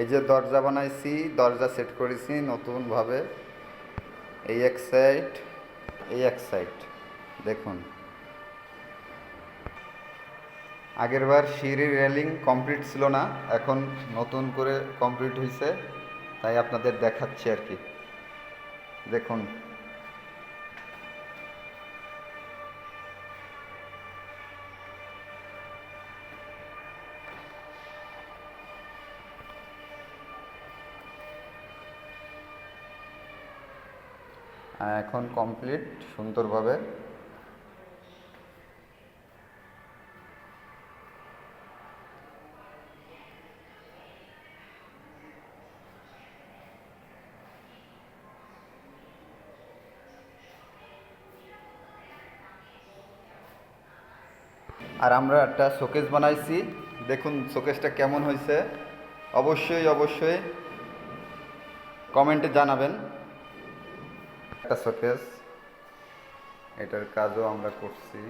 এই যে দরজা বানাইছি, দরজা সেট করেছি নতুনভাবে। এই এক সাইড এই এক সাইড দেখুন। আগেরবার সিঁড়ির রেলিং কমপ্লিট ছিল না, এখন নতুন করে কমপ্লিট হয়েছে তাই আপনাদের দেখাচ্ছি আর কি। দেখুন। এখন কমপ্লিট সুন্দরভাবে। আর আমরা একটা শোকেস বানাইছি। দেখুন শোকেসটা কেমন হয়েছে অবশ্যই অবশ্যই কমেন্টে জানাবেন। একটা শোকেস এটার কাজও আমরা করছি।